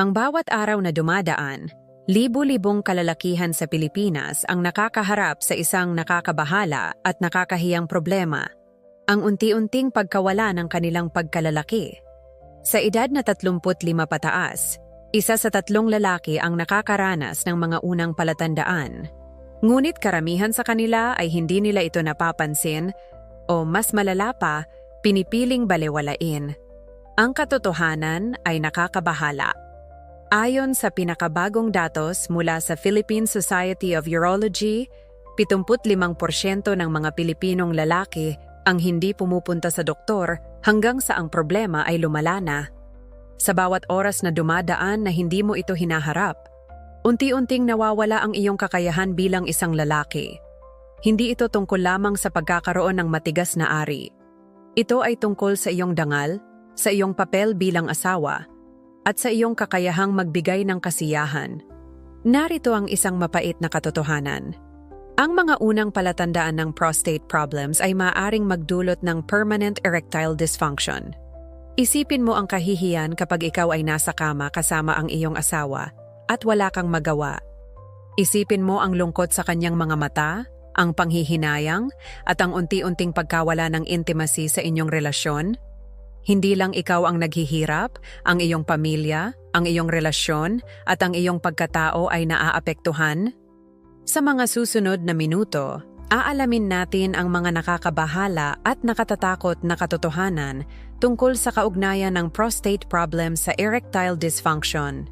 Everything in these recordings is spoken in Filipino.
Ang bawat araw na dumadaan, libu-libong kalalakihan sa Pilipinas ang nakakaharap sa isang nakakabahala at nakakahiyang problema, ang unti-unting pagkawala ng kanilang pagkalalaki. Sa edad na 35 pataas, isa sa tatlong lalaki ang nakakaranas ng mga unang palatandaan. Ngunit karamihan sa kanila ay hindi nila ito napapansin o mas malala pa, pinipiling balewalain. Ang katotohanan ay nakakabahala. Ayon sa pinakabagong datos mula sa Philippine Society of Urology, 75% ng mga Pilipinong lalaki ang hindi pumupunta sa doktor hanggang sa ang problema ay lumala na. Sa bawat oras na dumadaan na hindi mo ito hinaharap, unti-unting nawawala ang iyong kakayahan bilang isang lalaki. Hindi ito tungkol lamang sa pagkakaroon ng matigas na ari. Ito ay tungkol sa iyong dangal, sa iyong papel bilang asawa, at sa iyong kakayahang magbigay ng kasiyahan. Narito ang isang mapait na katotohanan. Ang mga unang palatandaan ng prostate problems ay maaaring magdulot ng permanent erectile dysfunction. Isipin mo ang kahihiyan kapag ikaw ay nasa kama kasama ang iyong asawa at wala kang magawa. Isipin mo ang lungkot sa kanyang mga mata, ang panghihinayang, at ang unti-unting pagkawala ng intimacy sa inyong relasyon hindi lang ikaw ang naghihirap, ang iyong pamilya, ang iyong relasyon, at ang iyong pagkatao ay naaapektuhan. Sa mga susunod na minuto, aalamin natin ang mga nakakabahala at nakatatakot na katotohanan tungkol sa kaugnayan ng prostate problem sa erectile dysfunction.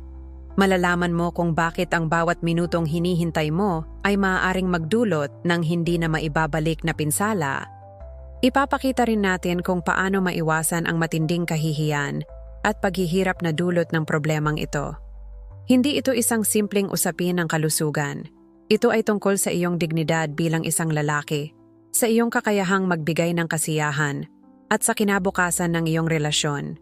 Malalaman mo kung bakit ang bawat minutong hinihintay mo ay maaaring magdulot ng hindi na maibabalik na pinsala Ipapakita rin natin kung paano maiwasan ang matinding kahihiyan at paghihirap na dulot ng problemang ito. Hindi ito isang simpleng usapin ng kalusugan. Ito ay tungkol sa iyong dignidad bilang isang lalaki, sa iyong kakayahang magbigay ng kasiyahan, at sa kinabukasan ng iyong relasyon.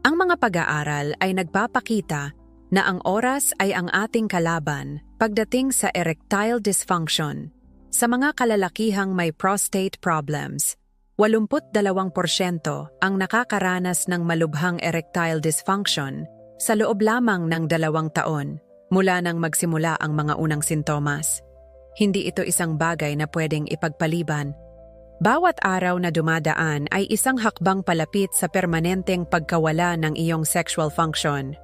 Ang mga pag-aaral ay nagpapakita na ang oras ay ang ating kalaban pagdating sa erectile dysfunction. Sa mga kalalakihang may prostate problems, 82% ang nakakaranas ng malubhang erectile dysfunction sa loob lamang ng dalawang taon mula nang magsimula ang mga unang sintomas. Hindi ito isang bagay na pwedeng ipagpaliban. Bawat araw na dumadaan ay isang hakbang palapit sa permanenteng pagkawala ng iyong sexual function.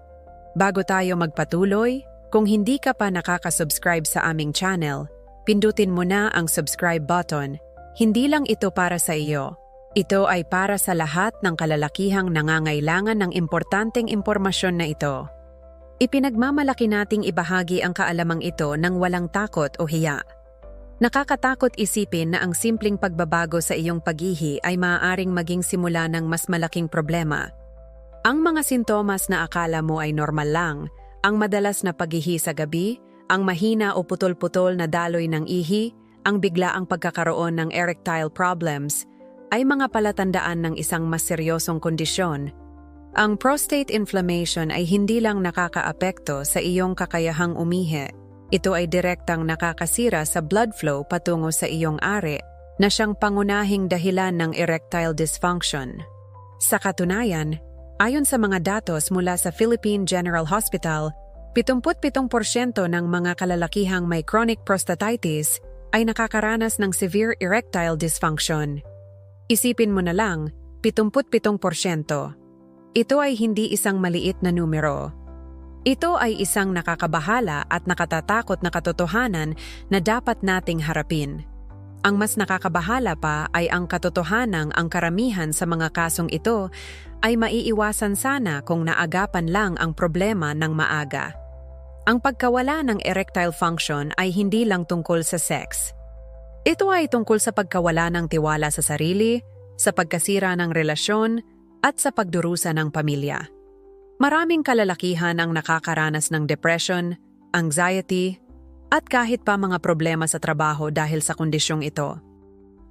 Bago tayo magpatuloy, kung hindi ka pa nakaka-subscribe sa aming channel, pindutin mo na ang subscribe button hindi lang ito para sa iyo. Ito ay para sa lahat ng kalalakihang nangangailangan ng importanteng impormasyon na ito. Ipinagmamalaki nating ibahagi ang kaalamang ito ng walang takot o hiya. Nakakatakot isipin na ang simpleng pagbabago sa iyong paghihi ay maaaring maging simula ng mas malaking problema. Ang mga sintomas na akala mo ay normal lang, ang madalas na paghihi sa gabi, ang mahina o putol-putol na daloy ng ihi, ang biglaang pagkakaroon ng erectile problems ay mga palatandaan ng isang mas seryosong kondisyon. Ang prostate inflammation ay hindi lang nakakaapekto sa iyong kakayahang umihi. Ito ay direktang nakakasira sa blood flow patungo sa iyong ari na siyang pangunahing dahilan ng erectile dysfunction. Sa katunayan, ayon sa mga datos mula sa Philippine General Hospital, 77% ng mga kalalakihang may chronic prostatitis ay nakakaranas ng severe erectile dysfunction. Isipin mo na lang, 77%. Ito ay hindi isang maliit na numero. Ito ay isang nakakabahala at nakatatakot na katotohanan na dapat nating harapin. Ang mas nakakabahala pa ay ang katotohanang ang karamihan sa mga kasong ito ay maiiwasan sana kung naagapan lang ang problema ng maaga. Ang pagkawala ng erectile function ay hindi lang tungkol sa sex. Ito ay tungkol sa pagkawala ng tiwala sa sarili, sa pagkasira ng relasyon, at sa pagdurusa ng pamilya. Maraming kalalakihan ang nakakaranas ng depression, anxiety, at kahit pa mga problema sa trabaho dahil sa kondisyong ito.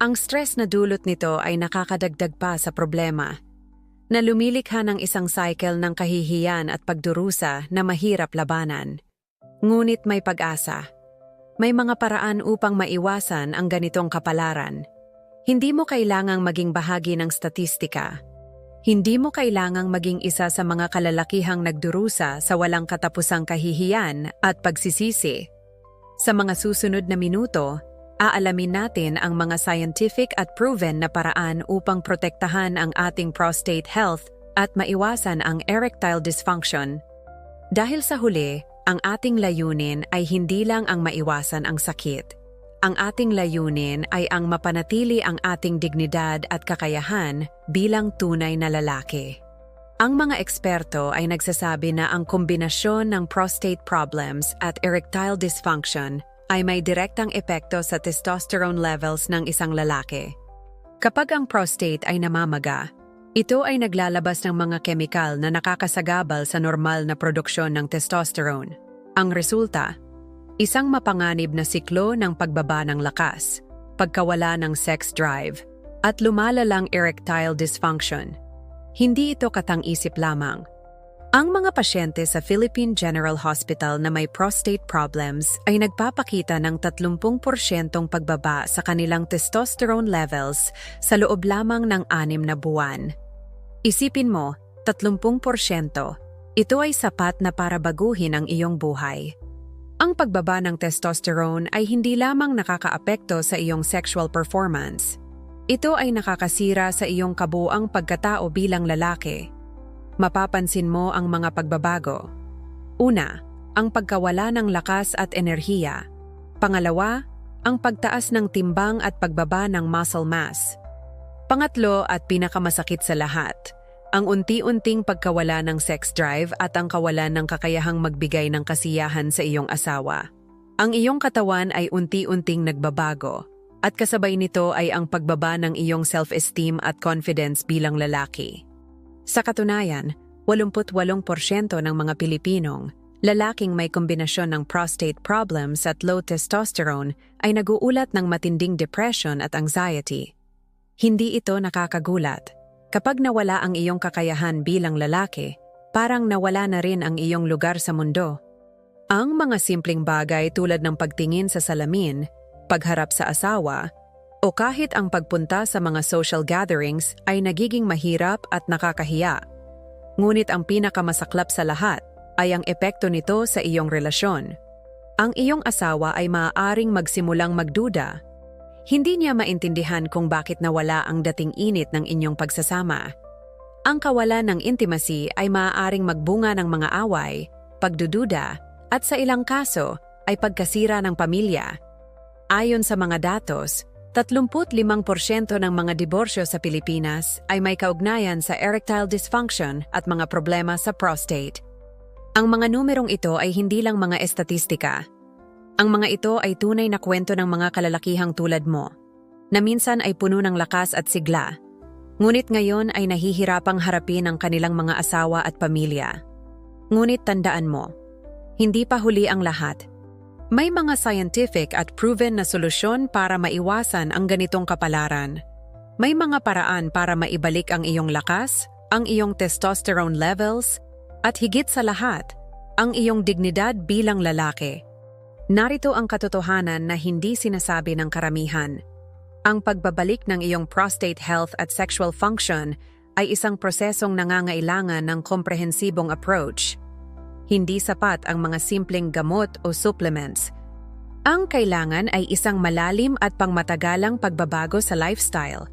Ang stress na dulot nito ay nakakadagdag pa sa problema na lumilikha ng isang cycle ng kahihiyan at pagdurusa na mahirap labanan. Ngunit may pag-asa. May mga paraan upang maiwasan ang ganitong kapalaran. Hindi mo kailangang maging bahagi ng statistika. Hindi mo kailangang maging isa sa mga kalalakihang nagdurusa sa walang katapusang kahihiyan at pagsisisi. Sa mga susunod na minuto, aalamin natin ang mga scientific at proven na paraan upang protektahan ang ating prostate health at maiwasan ang erectile dysfunction. Dahil sa huli, ang ating layunin ay hindi lang ang maiwasan ang sakit. Ang ating layunin ay ang mapanatili ang ating dignidad at kakayahan bilang tunay na lalaki. Ang mga eksperto ay nagsasabi na ang kombinasyon ng prostate problems at erectile dysfunction ay may direktang epekto sa testosterone levels ng isang lalaki. Kapag ang prostate ay namamaga, ito ay naglalabas ng mga kemikal na nakakasagabal sa normal na produksyon ng testosterone. Ang resulta, isang mapanganib na siklo ng pagbaba ng lakas, pagkawala ng sex drive, at lumalalang erectile dysfunction. Hindi ito katang-isip lamang. Ang mga pasyente sa Philippine General Hospital na may prostate problems ay nagpapakita ng 30% pagbaba sa kanilang testosterone levels sa loob lamang ng anim na buwan. Isipin mo, 30%. Ito ay sapat na para baguhin ang iyong buhay. Ang pagbaba ng testosterone ay hindi lamang nakakaapekto sa iyong sexual performance. Ito ay nakakasira sa iyong kabuang pagkatao bilang lalaki. Mapapansin mo ang mga pagbabago. Una, ang pagkawala ng lakas at enerhiya. Pangalawa, ang pagtaas ng timbang at pagbaba ng muscle mass. Pangatlo at pinakamasakit sa lahat, ang unti-unting pagkawala ng sex drive at ang kawalan ng kakayahang magbigay ng kasiyahan sa iyong asawa. Ang iyong katawan ay unti-unting nagbabago, at kasabay nito ay ang pagbaba ng iyong self-esteem at confidence bilang lalaki. Sa katunayan, 88% ng mga Pilipinong, lalaking may kombinasyon ng prostate problems at low testosterone ay naguulat ng matinding depression at anxiety. Hindi ito nakakagulat. Kapag nawala ang iyong kakayahan bilang lalaki, parang nawala na rin ang iyong lugar sa mundo. Ang mga simpleng bagay tulad ng pagtingin sa salamin, pagharap sa asawa, o kahit ang pagpunta sa mga social gatherings ay nagiging mahirap at nakakahiya. Ngunit ang pinakamasaklap sa lahat ay ang epekto nito sa iyong relasyon. Ang iyong asawa ay maaaring magsimulang magduda. Hindi niya maintindihan kung bakit nawala ang dating init ng inyong pagsasama. Ang kawalan ng intimacy ay maaaring magbunga ng mga away, pagdududa, at sa ilang kaso ay pagkasira ng pamilya. Ayon sa mga datos, 35% ng mga diborsyo sa Pilipinas ay may kaugnayan sa erectile dysfunction at mga problema sa prostate. Ang mga numerong ito ay hindi lang mga estatistika. Ang mga ito ay tunay na kwento ng mga kalalakihang tulad mo, na minsan ay puno ng lakas at sigla, ngunit ngayon ay nahihirapang harapin ang kanilang mga asawa at pamilya. Ngunit tandaan mo, hindi pa huli ang lahat – may mga scientific at proven na solusyon para maiwasan ang ganitong kapalaran. May mga paraan para maibalik ang iyong lakas, ang iyong testosterone levels, at higit sa lahat, ang iyong dignidad bilang lalaki. Narito ang katotohanan na hindi sinasabi ng karamihan. Ang pagbabalik ng iyong prostate health at sexual function ay isang prosesong nangangailangan ng komprehensibong approach – hindi sapat ang mga simpleng gamot o supplements. Ang kailangan ay isang malalim at pangmatagalang pagbabago sa lifestyle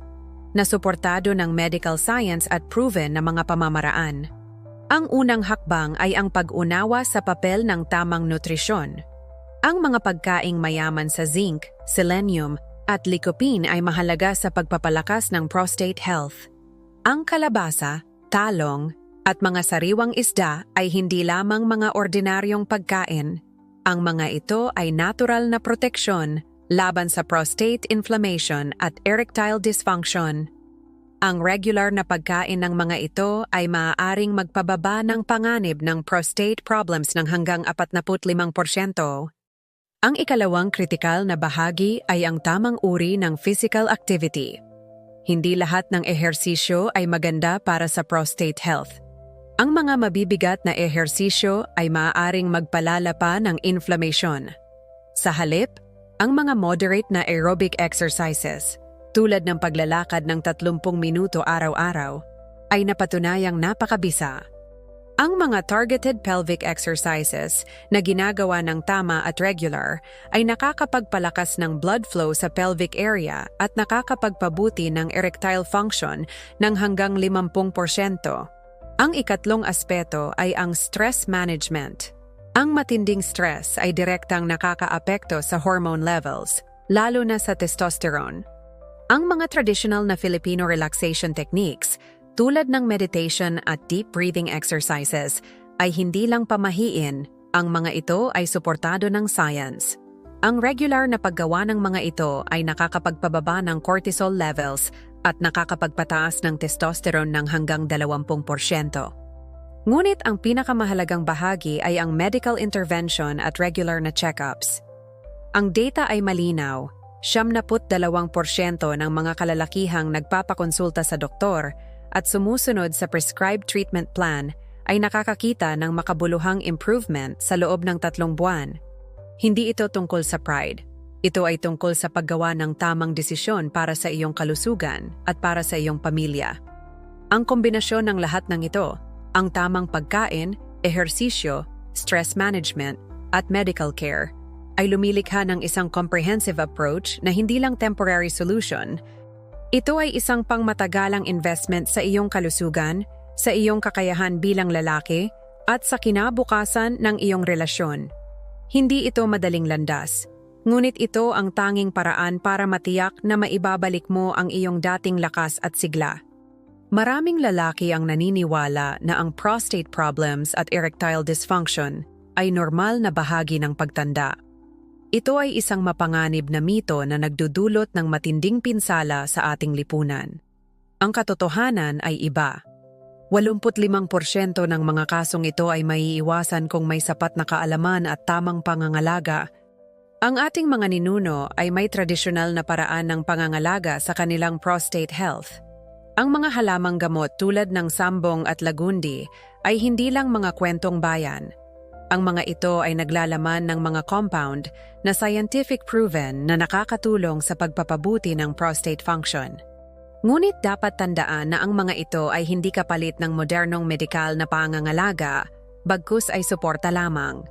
na suportado ng medical science at proven na mga pamamaraan. Ang unang hakbang ay ang pag-unawa sa papel ng tamang nutrisyon. Ang mga pagkaing mayaman sa zinc, selenium, at lycopene ay mahalaga sa pagpapalakas ng prostate health. Ang kalabasa, talong, at mga sariwang isda ay hindi lamang mga ordinaryong pagkain. Ang mga ito ay natural na proteksyon laban sa prostate inflammation at erectile dysfunction. Ang regular na pagkain ng mga ito ay maaaring magpababa ng panganib ng prostate problems ng hanggang 45%. Ang ikalawang kritikal na bahagi ay ang tamang uri ng physical activity. Hindi lahat ng ehersisyo ay maganda para sa prostate health. Ang mga mabibigat na ehersisyo ay maaaring magpalala pa ng inflammation. Sa halip, ang mga moderate na aerobic exercises, tulad ng paglalakad ng 30 minuto araw-araw, ay napatunayang napakabisa. Ang mga targeted pelvic exercises na ginagawa ng tama at regular ay nakakapagpalakas ng blood flow sa pelvic area at nakakapagpabuti ng erectile function ng hanggang 50%. Ang ikatlong aspeto ay ang stress management. Ang matinding stress ay direktang nakakaapekto sa hormone levels, lalo na sa testosterone. Ang mga traditional na Filipino relaxation techniques tulad ng meditation at deep breathing exercises ay hindi lang pamahiin, ang mga ito ay suportado ng science. Ang regular na paggawa ng mga ito ay nakakapagpababa ng cortisol levels at nakakapagpataas ng testosterone ng hanggang 20%. Ngunit ang pinakamahalagang bahagi ay ang medical intervention at regular na checkups. Ang data ay malinaw, 72% ng mga kalalakihang nagpapakonsulta sa doktor at sumusunod sa prescribed treatment plan ay nakakakita ng makabuluhang improvement sa loob ng tatlong buwan. Hindi ito tungkol sa pride. Ito ay tungkol sa paggawa ng tamang desisyon para sa iyong kalusugan at para sa iyong pamilya. Ang kombinasyon ng lahat ng ito, ang tamang pagkain, ehersisyo, stress management, at medical care, ay lumilikha ng isang comprehensive approach na hindi lang temporary solution, ito ay isang pangmatagalang investment sa iyong kalusugan, sa iyong kakayahan bilang lalaki, at sa kinabukasan ng iyong relasyon. Hindi ito madaling landas, ngunit ito ang tanging paraan para matiyak na maibabalik mo ang iyong dating lakas at sigla. Maraming lalaki ang naniniwala na ang prostate problems at erectile dysfunction ay normal na bahagi ng pagtanda. Ito ay isang mapanganib na mito na nagdudulot ng matinding pinsala sa ating lipunan. Ang katotohanan ay iba. 85% ng mga kasong ito ay maiiwasan kung may sapat na kaalaman at tamang pangangalaga. Ang ating mga ninuno ay may tradisyonal na paraan ng pangangalaga sa kanilang prostate health. Ang mga halamang gamot tulad ng sambong at lagundi ay hindi lang mga kwentong bayan – ang mga ito ay naglalaman ng mga compound na scientific proven na nakakatulong sa pagpapabuti ng prostate function. Ngunit dapat tandaan na ang mga ito ay hindi kapalit ng modernong medikal na pangangalaga, bagkus ay suporta lamang.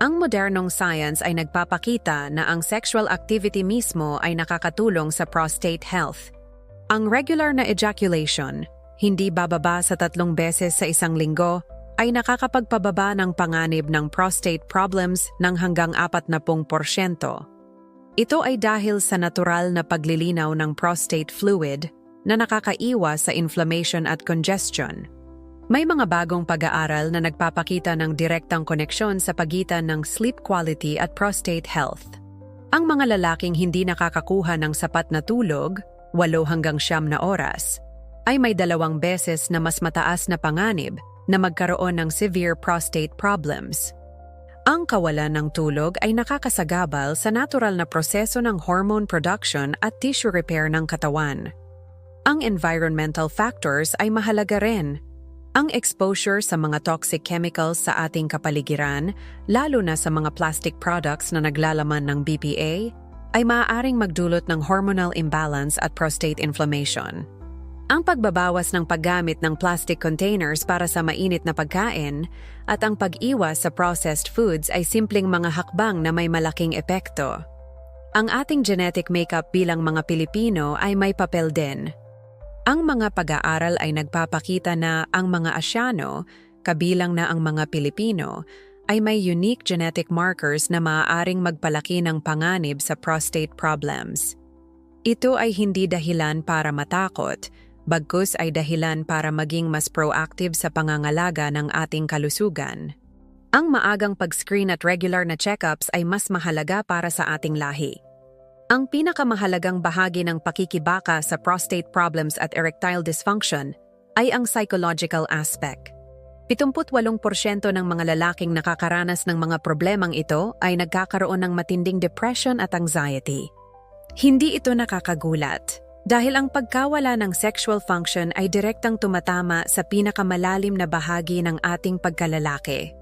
Ang modernong science ay nagpapakita na ang sexual activity mismo ay nakakatulong sa prostate health. Ang regular na ejaculation, hindi bababa sa tatlong beses sa isang linggo, ay nakakapagpababa ng panganib ng prostate problems ng hanggang 40%. Ito ay dahil sa natural na paglilinaw ng prostate fluid na nakakaiwas sa inflammation at congestion. May mga bagong pag-aaral na nagpapakita ng direktang koneksyon sa pagitan ng sleep quality at prostate health. Ang mga lalaking hindi nakakakuha ng sapat na tulog, 8 hanggang siyam na oras, ay may dalawang beses na mas mataas na panganib na magkaroon ng severe prostate problems. Ang kawalan ng tulog ay nakakasagabal sa natural na proseso ng hormone production at tissue repair ng katawan. Ang environmental factors ay mahalaga rin. Ang exposure sa mga toxic chemicals sa ating kapaligiran, lalo na sa mga plastic products na naglalaman ng BPA, ay maaaring magdulot ng hormonal imbalance at prostate inflammation. Ang pagbabawas ng paggamit ng plastic containers para sa mainit na pagkain at ang pag-iwas sa processed foods ay simpleng mga hakbang na may malaking epekto. Ang ating genetic makeup bilang mga Pilipino ay may papel din. Ang mga pag-aaral ay nagpapakita na ang mga Asyano, kabilang na ang mga Pilipino, ay may unique genetic markers na maaaring magpalaki ng panganib sa prostate problems. Ito ay hindi dahilan para matakot, bagkus ay dahilan para maging mas proactive sa pangangalaga ng ating kalusugan. Ang maagang pag-screen at regular na checkups ay mas mahalaga para sa ating lahi. Ang pinakamahalagang bahagi ng pakikibaka sa prostate problems at erectile dysfunction ay ang psychological aspect. 78% ng mga lalaking nakakaranas ng mga problemang ito ay nagkakaroon ng matinding depression at anxiety. Hindi ito nakakagulat dahil ang pagkawala ng sexual function ay direktang tumatama sa pinakamalalim na bahagi ng ating pagkalalaki.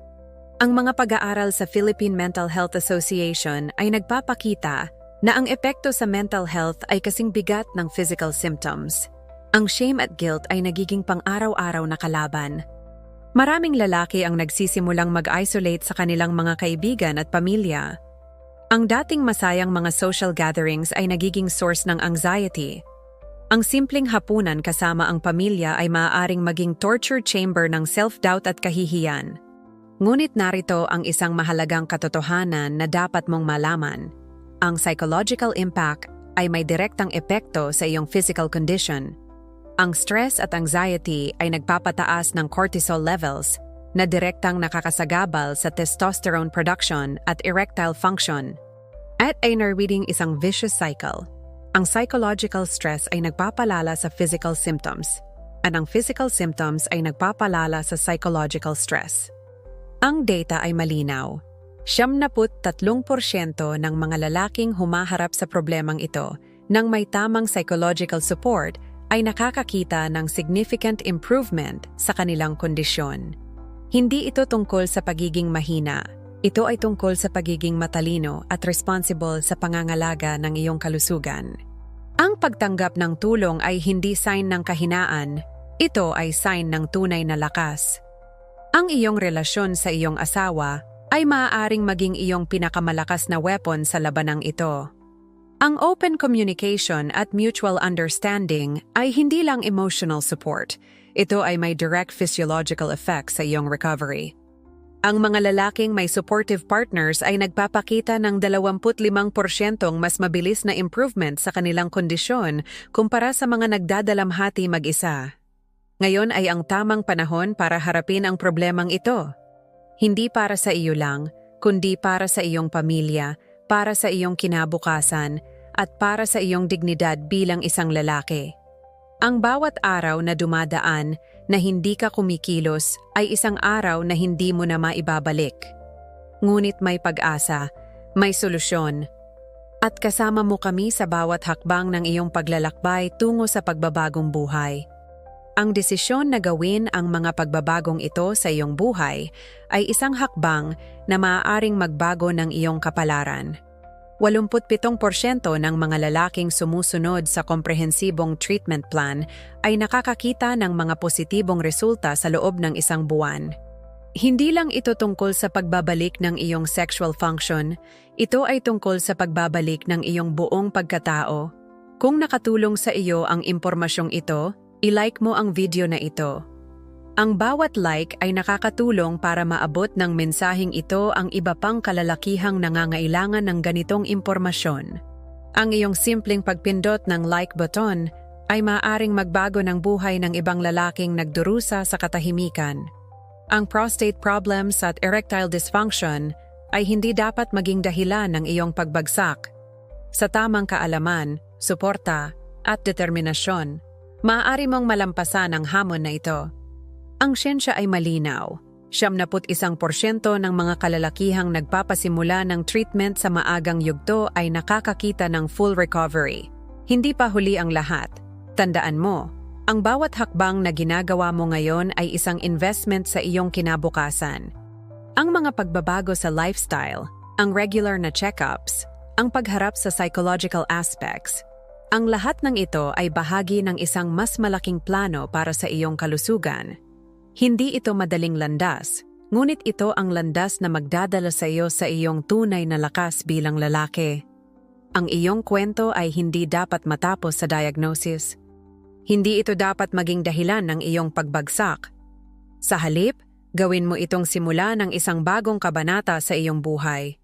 Ang mga pag-aaral sa Philippine Mental Health Association ay nagpapakita na ang epekto sa mental health ay kasing bigat ng physical symptoms. Ang shame at guilt ay nagiging pang-araw-araw na kalaban. Maraming lalaki ang nagsisimulang mag-isolate sa kanilang mga kaibigan at pamilya. Ang dating masayang mga social gatherings ay nagiging source ng anxiety. Ang simpleng hapunan kasama ang pamilya ay maaaring maging torture chamber ng self-doubt at kahihiyan. Ngunit narito ang isang mahalagang katotohanan na dapat mong malaman. Ang psychological impact ay may direktang epekto sa iyong physical condition. Ang stress at anxiety ay nagpapataas ng cortisol levels na direktang nakakasagabal sa testosterone production at erectile function. At ay narwiting isang vicious cycle. Ang psychological stress ay nagpapalala sa physical symptoms, at ang physical symptoms ay nagpapalala sa psychological stress. Ang data ay malinaw. Siyam naput tatlong porsyento ng mga lalaking humaharap sa problemang ito nang may tamang psychological support ay nakakakita ng significant improvement sa kanilang kondisyon. Hindi ito tungkol sa pagiging mahina. Ito ay tungkol sa pagiging matalino at responsible sa pangangalaga ng iyong kalusugan. Ang pagtanggap ng tulong ay hindi sign ng kahinaan, ito ay sign ng tunay na lakas. Ang iyong relasyon sa iyong asawa ay maaaring maging iyong pinakamalakas na weapon sa labanang ito. Ang open communication at mutual understanding ay hindi lang emotional support. Ito ay may direct physiological effects sa iyong recovery. Ang mga lalaking may supportive partners ay nagpapakita ng 25% mas mabilis na improvement sa kanilang kondisyon kumpara sa mga nagdadalamhati mag-isa. Ngayon ay ang tamang panahon para harapin ang problemang ito. Hindi para sa iyo lang, kundi para sa iyong pamilya, para sa iyong kinabukasan, at para sa iyong dignidad bilang isang lalaki. Ang bawat araw na dumadaan na hindi ka kumikilos ay isang araw na hindi mo na maibabalik. Ngunit may pag-asa, may solusyon. At kasama mo kami sa bawat hakbang ng iyong paglalakbay tungo sa pagbabagong buhay. Ang desisyon na gawin ang mga pagbabagong ito sa iyong buhay ay isang hakbang na maaaring magbago ng iyong kapalaran. 87% ng mga lalaking sumusunod sa komprehensibong treatment plan ay nakakakita ng mga positibong resulta sa loob ng isang buwan. Hindi lang ito tungkol sa pagbabalik ng iyong sexual function, ito ay tungkol sa pagbabalik ng iyong buong pagkatao. Kung nakatulong sa iyo ang impormasyong ito, i-like mo ang video na ito. Ang bawat like ay nakakatulong para maabot ng mensaheng ito ang iba pang kalalakihang nangangailangan ng ganitong impormasyon. Ang iyong simpleng pagpindot ng like button ay maaaring magbago ng buhay ng ibang lalaking nagdurusa sa katahimikan. Ang prostate problems at erectile dysfunction ay hindi dapat maging dahilan ng iyong pagbagsak. Sa tamang kaalaman, suporta, at determinasyon, maaari mong malampasan ang hamon na ito. Ang siyensya ay malinaw. Siyam isang porsyento ng mga kalalakihang nagpapasimula ng treatment sa maagang yugto ay nakakakita ng full recovery. Hindi pa huli ang lahat. Tandaan mo, ang bawat hakbang na ginagawa mo ngayon ay isang investment sa iyong kinabukasan. Ang mga pagbabago sa lifestyle, ang regular na checkups, ang pagharap sa psychological aspects, ang lahat ng ito ay bahagi ng isang mas malaking plano para sa iyong kalusugan. Hindi ito madaling landas, ngunit ito ang landas na magdadala sa iyo sa iyong tunay na lakas bilang lalaki. Ang iyong kwento ay hindi dapat matapos sa diagnosis. Hindi ito dapat maging dahilan ng iyong pagbagsak. Sa halip, gawin mo itong simula ng isang bagong kabanata sa iyong buhay.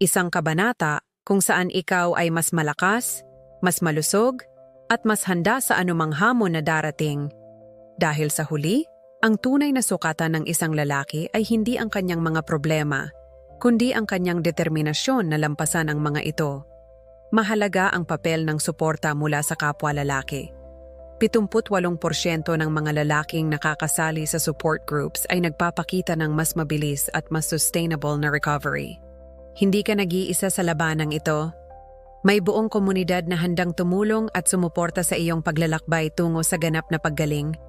Isang kabanata kung saan ikaw ay mas malakas, mas malusog, at mas handa sa anumang hamon na darating. Dahil sa huli, ang tunay na sukatan ng isang lalaki ay hindi ang kanyang mga problema, kundi ang kanyang determinasyon na lampasan ang mga ito. Mahalaga ang papel ng suporta mula sa kapwa lalaki. 78% ng mga lalaking nakakasali sa support groups ay nagpapakita ng mas mabilis at mas sustainable na recovery. Hindi ka nag-iisa sa labanang ito. May buong komunidad na handang tumulong at sumuporta sa iyong paglalakbay tungo sa ganap na paggaling –